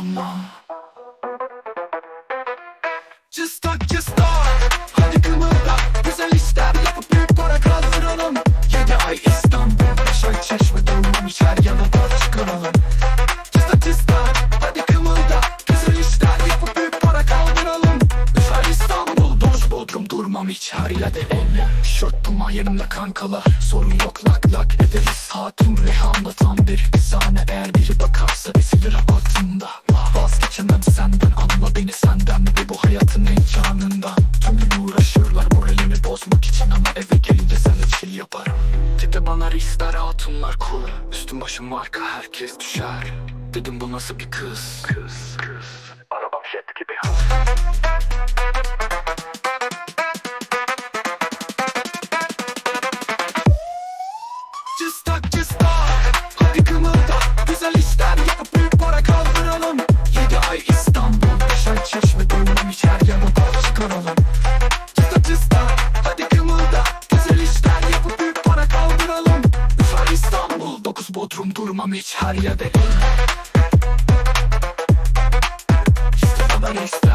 Just talk just talk Hadi kımılda Güzel işler yapıp para kaldıralım. Yedi ay İstanbul Beş ay çeşme dolmamış her yana çıkaralım Just talk just talk Hadi kımılda Güzel işler yapıp para kaldıralım. Ay İstanbul Boş bodrum durmam hiç her yerde elle yanımda kankalar Sorun yok lak lak ederiz. Hatun Rehan'da tam bir efsane Eğer Vazgeçemem senden anla beni senden Bir bu hayatın heyecanından Tüm gün uğraşırlar moralimi bozmak için Ama eve gelince sana şey yaparım. Tipe bana ister hatunlar cool Üstüm başım marka herkes düşer. Dedim bu nasıl bir kız? Kız kız. Arabam jet gibi. Just talk Hadi kımılda Güzel işler yapıp Durmam hiç her yerde. İşte